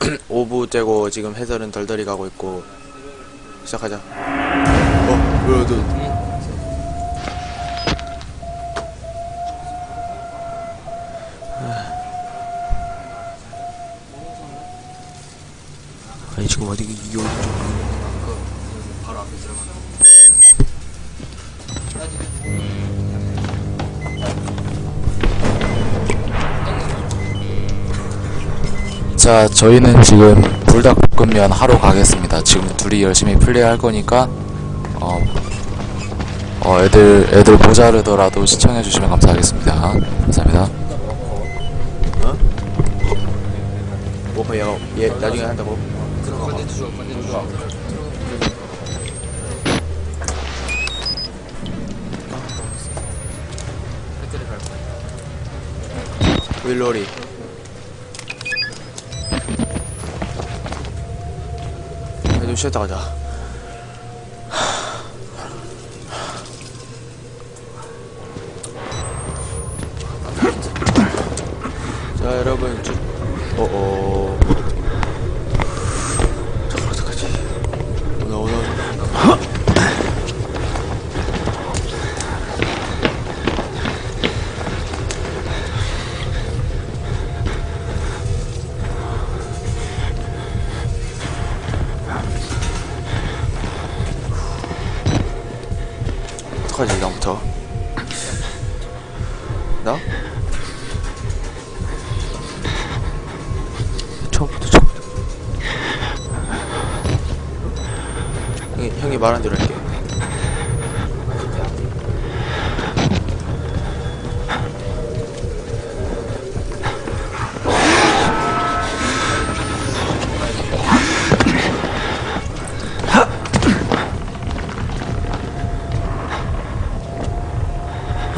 5부 째고 지금 해설은 덜덜이 가고 있고 시작하자. 어 뭐야 너 자, 저희는 지금 불닭볶음면 하러 가겠습니다. 지금 둘이 열심히 플레이할 거니까 어, 어 애들 애들 모자르더라도 시청해 주시면 감사하겠습니다. 감사합니다. 뭐 얘가 얘 나중에 한다고 윌로리 좀 쉬었다 어떡하지 나부터? 나? 처음부터 처음부터. 형이, 형이 말한 대로 할게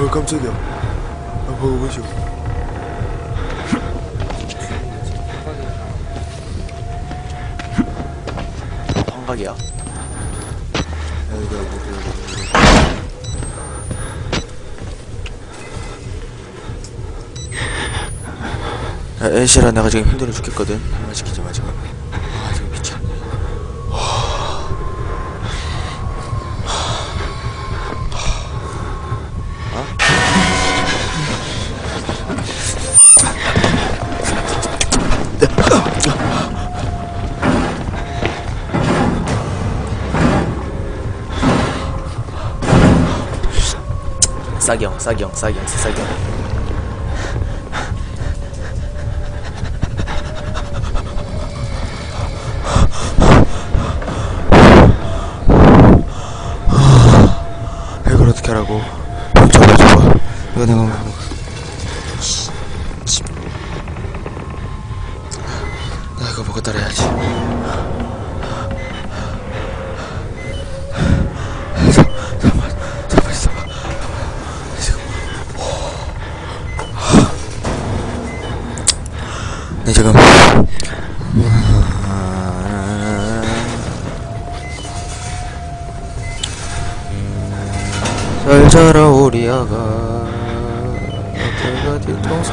어 깜짝이야. 아 뭐가 뭐지 환각이야. 애쉬라 내가 지금 힘들어 죽겠거든. 한번 시키지 싸경 싸경 싸경 싸경 이걸 어떻게 하라고? 잡아 잡아 이거 내가 씨. 나 이거 먹고 따라야지 자라 우리 아가 어디가 뒤통수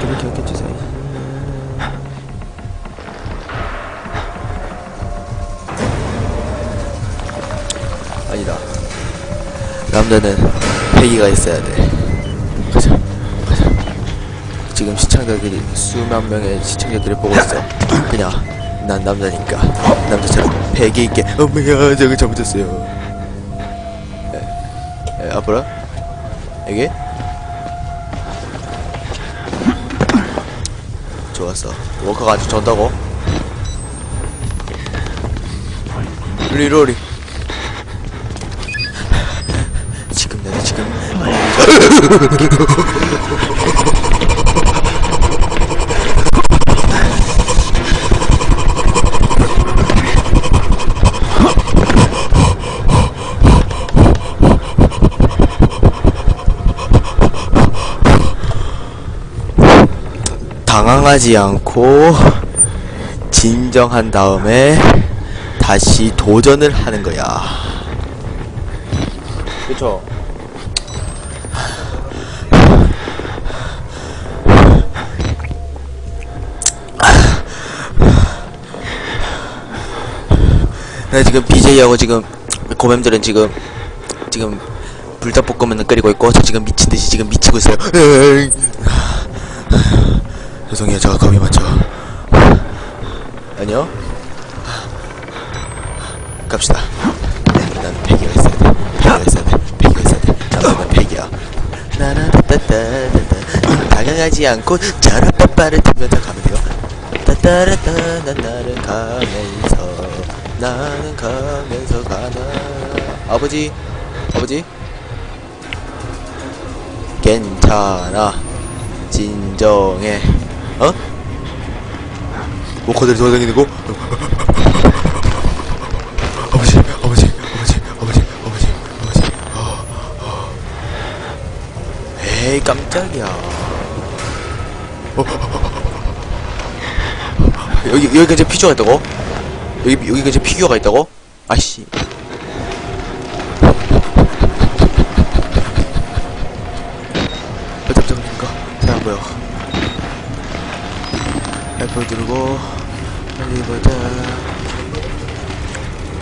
이렇게 이렇게 주세요 아니다. 남자는 패기가 있어야 돼 지금 시청자들이 수만 명의 시청자들이 보고 있어. 그냥 난 남자니까. 남자처럼 패기 있게 어머야 저거 잘못했어요. 에, 에, 앞으로? 여기? 좋았어. 워커가 아주 전다고? 리로리 당황하지 않고 진정한 다음에 다시 도전을 하는 거야. 그쵸? 네, 지금 BJ하고 지금 고맴들은 지금 지금 불닭볶음면을 끓이고 있고 저 지금 미친 듯이 지금 미치고 있어요. 죄송해요, 제가 겁이 많죠. 아니요. 갑시다. 네, 난 패기가 있어야 돼. 패기가 있어야 돼. 패기가 있어야 돼. 잠깐만 패기야. 나나따따따따 당황하지 않고 자라빠빠를 들면서 가면 돼요. 따따라따 난 나를 가면서 나는 가면서 가나 아버지 아버지 괜찮아 진정해 어? 모커들이 돌아다니는 거? 아버지 아버지 아버지 아버지 아버지 아버지. 에이 깜짝이야 어, 어, 어, 어. 여기 여기 근처 피규어가 있다고? 여기 여기 근처 피규어가 있다고? 아씨. 어떻게 잡니까? 잘안 보여 F 누르고 빨리 보자.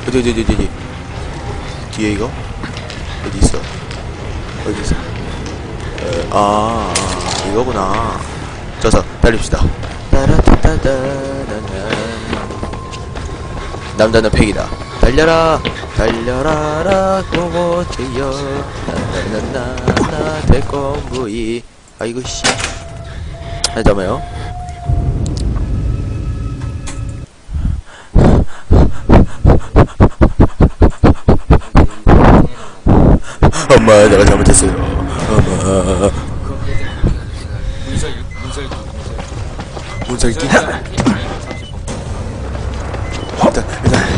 어디 어디 어디 어디 뒤에 이거? 어디 있어? 어디 있어? 에, 아, 아 이거구나. 저서 달립시다. 따라따따따나나 남자는 팩이다. 달려라 달려라라 고고트여 나나나나나 대공부이. 아이고 씨. 잠깐만요? 엄마 내가 잘못했어요. 엄마. 문설 문설 문설기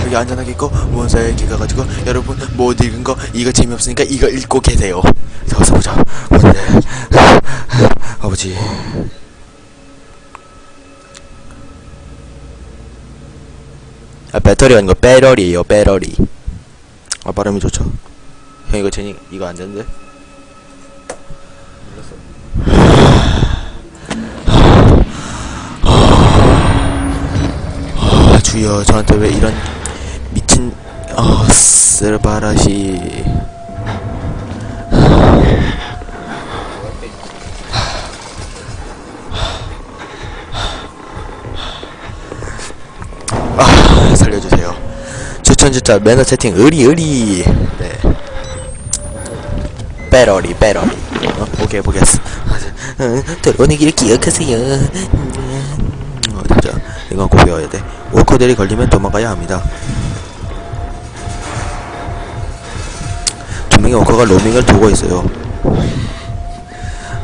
여기 안전하게 있고 문설기 가가지고 여러분 못 읽은 거 이거 재미없으니까 이거 읽고 계세요. 어서 보자. 뭔데? 아버지. 아 배터리 거 배러리에요 배러리 아 발음이 좋죠. 형 이거 제니 이거 안 되는데? 아, 주여 저한테 왜 이런 어 쓸바라시. 아 살려주세요. 추천 주자 매너 채팅 의리 의리. 네. 배러리 배러리. 어, 오케이 보겠어 어, 들어오는 길 기억하세요. 어, 진짜. 이건 꼭 외워야 돼. 워커들이 걸리면 도망가야 합니다 두 명의 워커가 로밍을 두고 있어요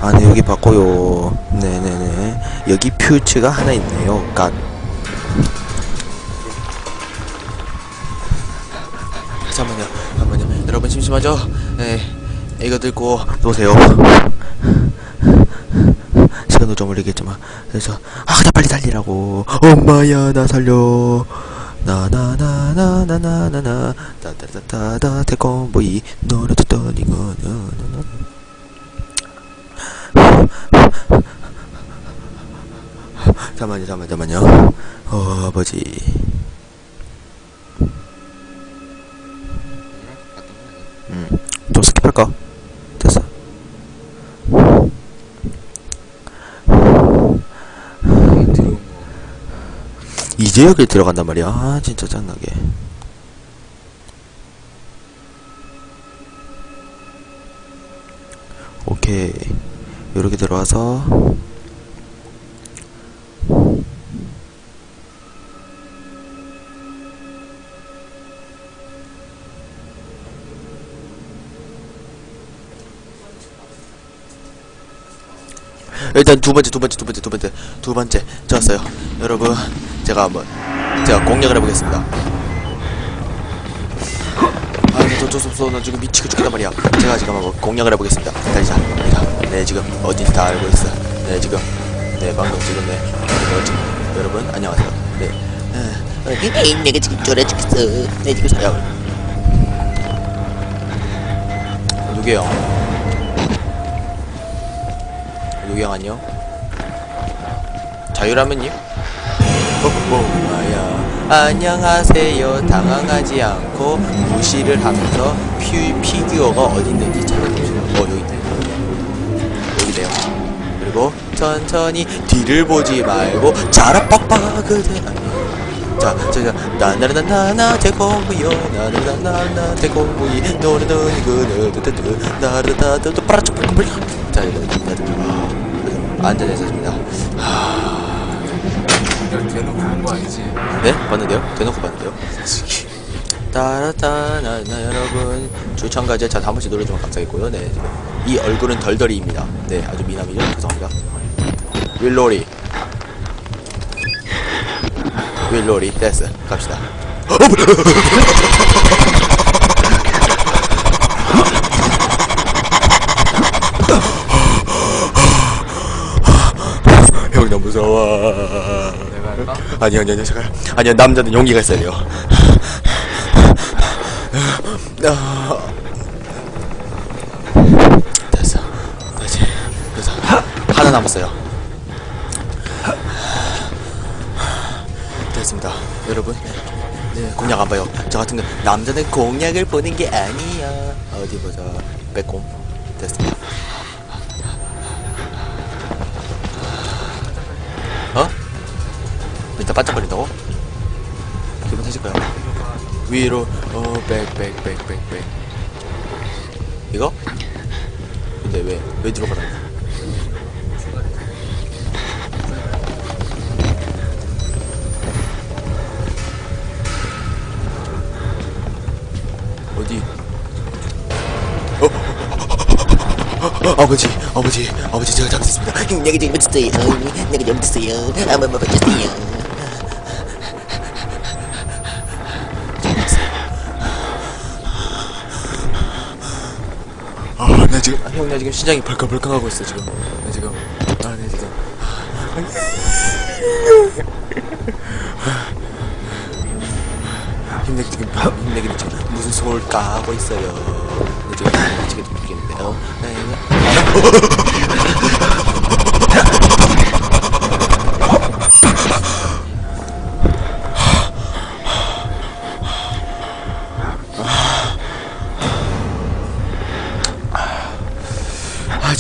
아, 네, 여기 봤고요. 네네네. 여기 퓨츠가 하나 있네요. 갓. 잠깐만요. 잠깐만요. 여러분 심심하죠? 네. 이거 들고 노세요. 시간도 좀 걸리겠지만. 그래서, 아, 나 빨리 달리라고. 엄마야, 나 살려. 나나나나나나나 따따따따 태권보이 너를 듣던 이거는. 잠만요 잠만 잠만요. 어, 아버지. 음, 좀 스킵할까? 이제 여기 들어간단 말이야. 아 진짜 짱나게. 오케이. 요렇게 들어와서. 일단 두 번째 두 번째 두 번째 두 번째. 두 번째. 좋았어요. 여러분 제가 한번 제가 공략을 해보겠습니다. 아 근데 어쩔 수 없어. 나 지금 미치고 죽겠단 말이야. 제가 지금 한번 공략을 해보겠습니다. 달리자 달리자 네 지금 어딘지 다 알고 있어. 네 지금. 네 방금 지금 네. 네, 지금 여러분 안녕하세요. 네. 에, 에이, 내가 지금 쫄아 죽겠어. 내 지금 야 누구야 누구야 안녕 자유라면 님 뭐야 안녕하세요 당황하지 않고 무시를 하면서 피, 피규어가 어디 있는지 찾아보시죠 어 여기 있네 여기네요 그리고 천천히 뒤를 보지 말고 자라 빡빡 그대 자, 자, 자, 나나나나나 대공부요, 나나나나나 대공부이, 노래는 그네드드드, 나르다드드 빠라쭉 뿔뿔. 자, 이거 안전했습니다. 그냥 대놓고 본거 아니지? 네? 봤는데요? 대놓고 봤는데요? 따라따나나 여러분 추천까지 자, 한 번씩 눌러주면 감사하겠고요. 네, 이 얼굴은 덜덜이입니다. 네, 아주 미남이죠. 죄송합니다. 윌로리. 윌로리 됐어 갑시다 형 너무 무서워 아니요 아니요 아니요 잠깐 아니요 남자는 용기가 있어야 돼요. 됐어. 됐지 그래서 하나 남았어요. 됐습니다. 여러분 네 공략 안 봐요. 저 같은 거 남자는 공략을 보는 게 아니야 어디 보자. 빼꼼. 됐습니다 반짝거린다고? 기분 탓일 거야 위로 어 백 백 백 백 백 이거? 근데 왜 왜 들어가라 어디 어, 아버지 아버지 아버지 제가 잘못했습니다 내가 잘못했어요. 내가 잘못했어요. 한번 먹어주세요. 지금 아, 형, 나 지금 심장이 벌컥벌컥 하고 있어 지금. 나 지금 아, 네 지금. 힘내 지금 힘내기는 지금 무슨 소울 까고 있어요. 나 지금 미치게 죽겠는데요. 네.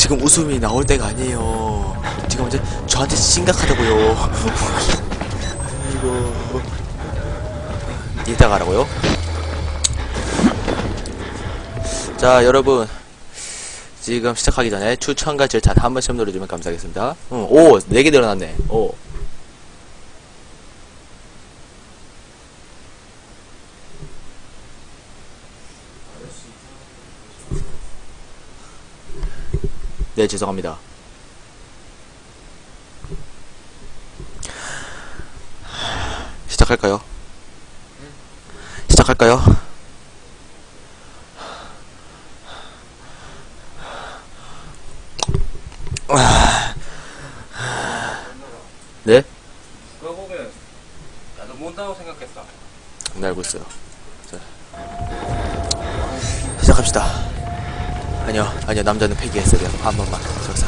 지금 웃음이 나올 때가 아니에요. 지금 이제 저한테 심각하다고요. 아이고. 이따 가라고요? 자 여러분 지금 시작하기 전에 추천과 절찬 한 번씩 눌러주면 감사하겠습니다. 응, 오, 네개 늘어났네. 오. 네, 죄송합니다. 시작할까요? 시작할까요? 네? 결국엔 나도 못다고 생각했어. 네, 알고 있어요. 자. 시작합시다. 아니요, 아니요, 남자는 폐기했어야 돼요. 한 번만. 저기서.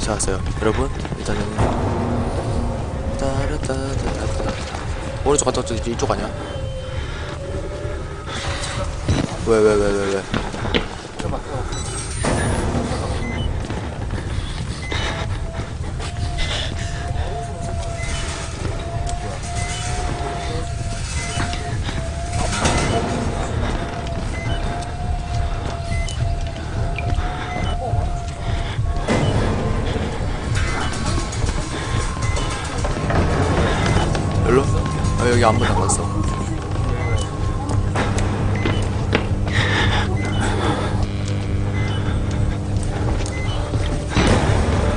시작하세요. 여러분, 일단은. 따라따따따따. 오른쪽 갔다 왔죠? 이쪽 아니야? 왜, 왜, 왜, 왜, 왜? 별로? 아, 여기 아무도 안 갔어.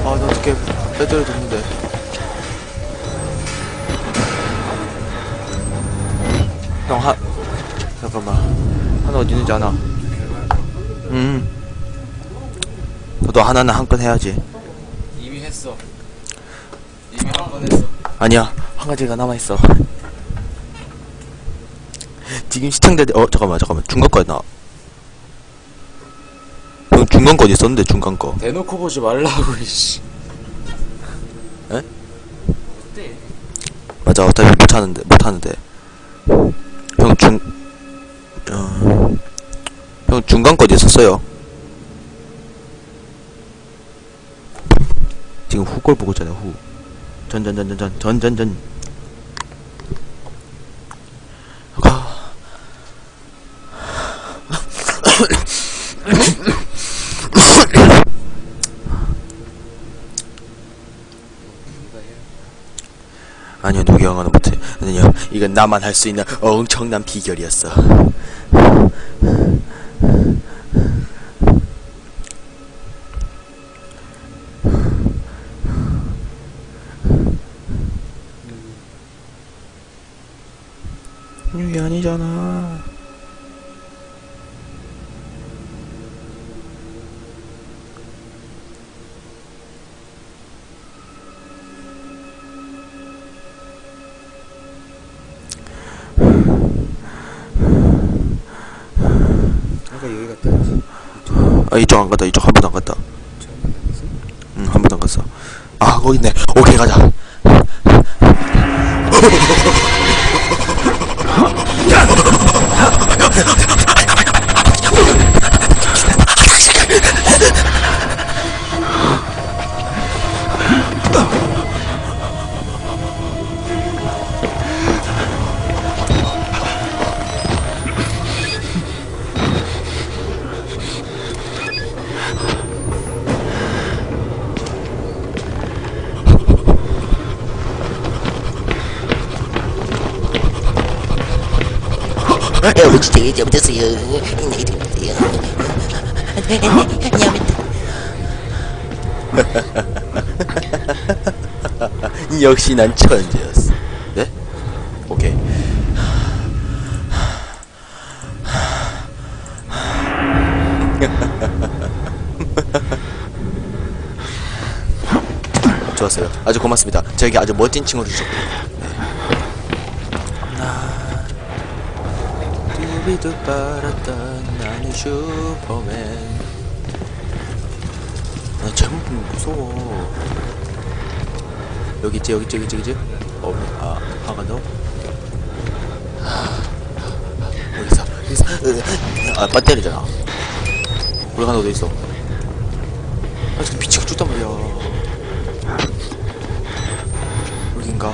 아, 나 어떻게 배터리 됐는데. 형, 하, 잠깐만. 하나 어디 있는지 아나? 음. 너도 하나는 한 건 해야지. 이미 했어. 이미 한번 했어. 아니야 한 가지가 남아있어 지금 시청자들 어 잠깐만 잠깐만. 중간 거야 나. 형 중간 거 있었는데 중간 거. 대놓고 보지 말라고 이씨. 맞아 어차피 못하는데 못하는데. 형중 어, 형 중간 거 있었어요. 지금 후 걸 보고 있잖아요 후. 전전전전전 전전전 아 아니요 누구 영화는 못해 아니요 이건 나만 할 수 있는 엄청난 비결이었어 아 이쪽 안 갔다 이쪽 한 번도 안 갔다. 응 한 번도 안 갔어. 아 거기 있네. 오케이 가자 어, 진짜 잘못했어요. 내가 잘못했어요. 잘못. 역시 난 천재였어 네? 오케이 좋았어요 아주 고맙습니다 저에게 아주 멋진 칭호를 주셨군요 비두 빨았던 나는 슈퍼맨. 나 제목 무서워. 여기 있지 여기 있지 여기 있지 여기 어, 아, 화가 너? 여기서 여기서. 아 배터리잖아. 올라가는 어디 있어. 아 지금 미치고 죽단 말이야. 여긴가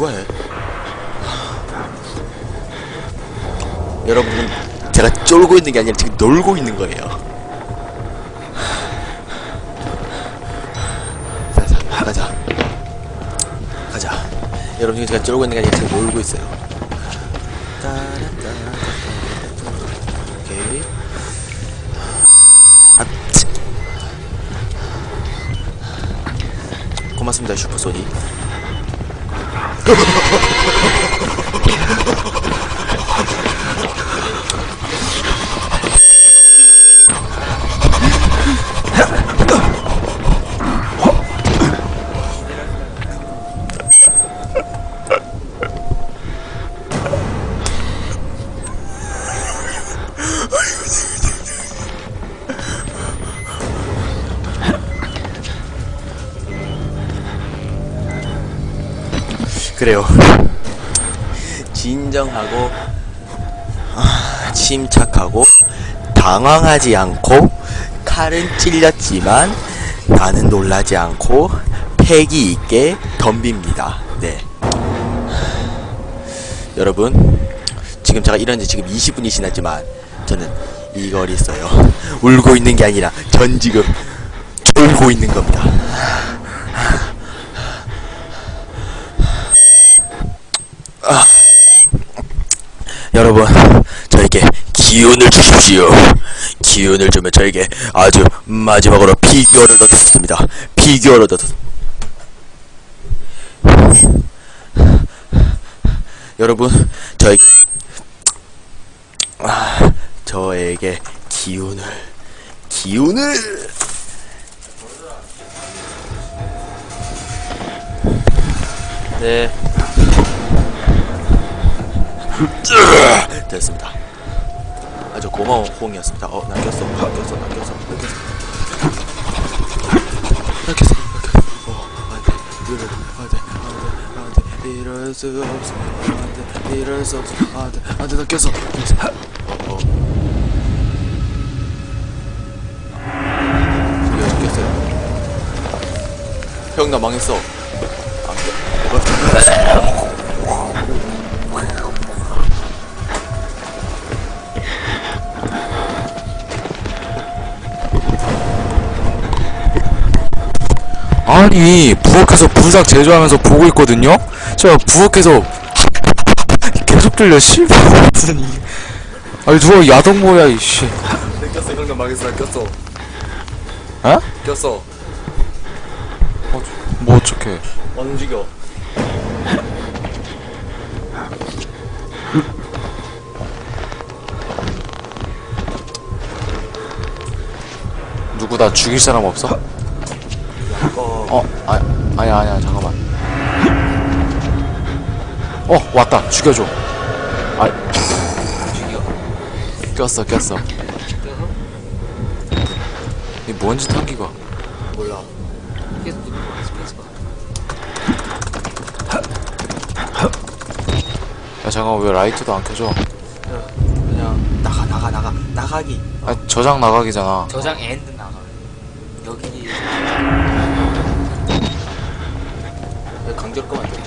누가 해? 여러분 제가 쫄고 있는 게 아니라 지금 놀고 있는 거예요. 자, 자, 가자. 가자. 여러분 제가 쫄고 있는 게 아니라 지금 놀고 있어요. 고맙습니다 슈퍼소니 ハハハハ 그래요. 진정하고 아, 침착하고 당황하지 않고 칼은 찔렸지만 나는 놀라지 않고 패기 있게 덤빕니다. 네. 여러분 지금 제가 이런 지 지금 20분이 지났지만 저는 이걸 있어요. 울고 있는 게 아니라 전 지금 울고 있는 겁니다. 아. 여러분, 저에게 기운을 주십시오. 기운을 주면 저에게 아주 마지막으로 피규어를 얻었습니다. 피규어를 얻었. 여러분, 저에게 아, 저에게 기운을 기운을 네 됐습니다 아주 고마운 호응이었습니다 어 남겼어 남겼어 남겼어 남겼어 남겼어 어 안 돼 이럴 안 돼 안 돼 안 돼 이럴 수 없어 안 돼 이럴 수 없어 안 돼 안돼 남겼어 남겼어 어, 어. 이거 잡혔어요 형 나 망했어 아니 부엌에서 불닭 제조하면서 보고 있거든요? 제가 부엌에서 계속 들려 씨발 아니 누가 야동 뭐야 이씨 꼈어 형님 망했어 꼈어 어? 꼈어 뭐 어떡해 안 움직여 누구 나 죽일 사람 없어? 어, 아, 아니 아니야 잠깐만. 어 왔다 죽여줘. 아, 움직여 꼈어 꼈어. 이 뭔지 탄기가. 몰라 야 잠깐 왜 라이트도 안 켜져? 그냥 나가 나가 나가 나가기 아 저장 나가기잖아. 저장 엔드 왜 강제로 끄면 안돼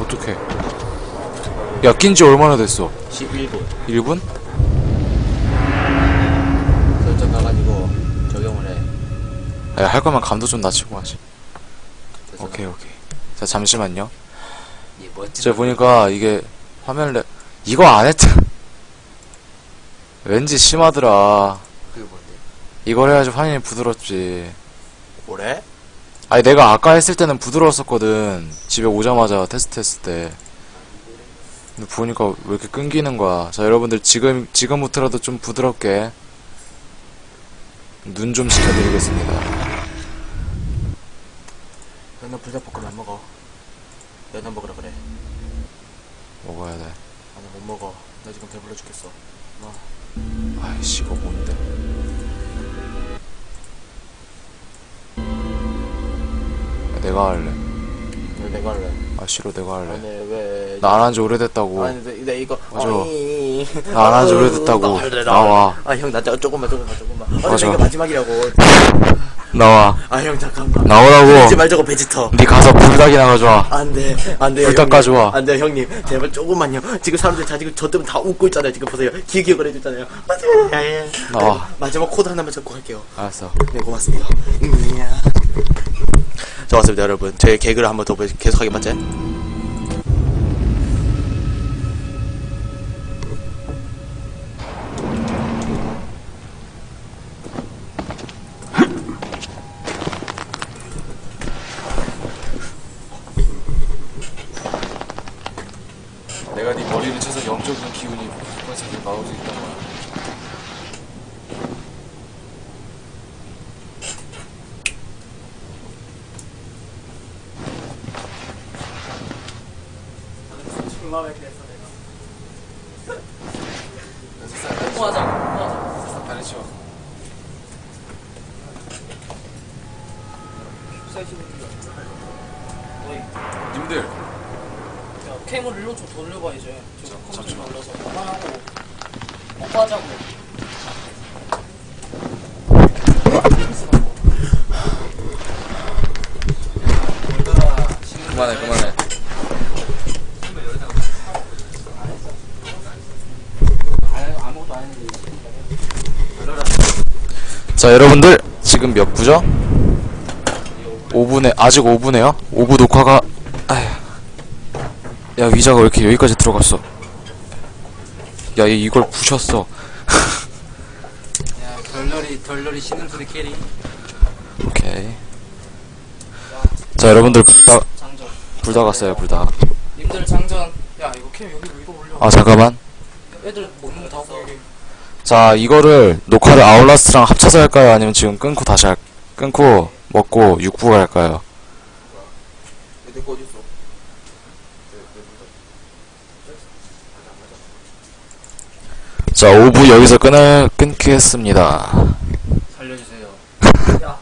어떡해? 야 낀 지 얼마나 됐어? 11분 1분? 설정 가가지고 적용을 해 야, 할 거면 감도 좀 낮추고 하지. 됐어. 오케이 오케이. 자 잠시만요. 이 멋진. 제가 보니까 이게 화면 레 이거 안 했다. 왠지 심하더라. 그게 뭔데? 이걸 해야지 화면이 부드럽지. 뭐래? 아니 내가 아까 했을 때는 부드러웠었거든. 집에 오자마자 테스트 했을 때. 근데 보니까 왜 이렇게 끊기는 거야. 자 여러분들 지금 지금부터라도 좀 부드럽게 눈 좀 시켜드리겠습니다. 나 불닭볶음 안 먹어 면허 먹으라 그래 먹어야 돼. 아니 못 먹어 나 지금 배불러 죽겠어 아이씨 이거 뭔데? 내가 할래. 왜 내가 할래 아 싫어 내가 할래. 아니 왜나 안 한 지 오래됐다고. 아니 내, 내 이거 맞아. 아니 나안 한 지 오래됐다고. 나 할래, 나 나와. 할래. 아 형 나 조금만 조금만 조금만 아니 맞아. 내가 마지막이라고 나와. 아 형 잠깐만 나오라고. 말자고 베지터 네 가서 불닭이나 가져와. 안돼 안돼 불닭 가져와. 안돼 형님 제발 조금만요 지금 사람들 다 지금 저 때문에 다 웃고 있잖아요 지금 보세요 기기억을 해줬잖아요 마지막 예. 나와. 마지막 코드 하나만 적고 할게요 알았어. 네 고맙습니다 음, 좋았습니다 여러분 제 개그를 한번 더 계속하게 맞지? 내가 네 머리를 쳐서 영적인 기운이 퍼지게 나올 수 있단 말이야. male kresa. 자 여러분들 지금 몇 부죠? 5분에 아직 5분에요? 5부 녹화가 아휴. 야 위자가 왜 이렇게 여기까지 들어갔어? 야 얘 이걸 부셨어. 야 덜덜이 덜덜이 신음 소리 캐리. 오케이. 자 여러분들 불다 장전. 불다 갔어요 불다. 님들 장전. 야 이거 캠 여기 위로 올려? 아 잠깐만. 애들 먹는 거다 보이게 자 이거를 녹화를 아울라스트랑 합쳐서 할까요? 아니면 지금 끊고 다시 할 끊고 먹고 6부가 할까요? 자 5부 여기서 끊을 끊겠습니다. 살려주세요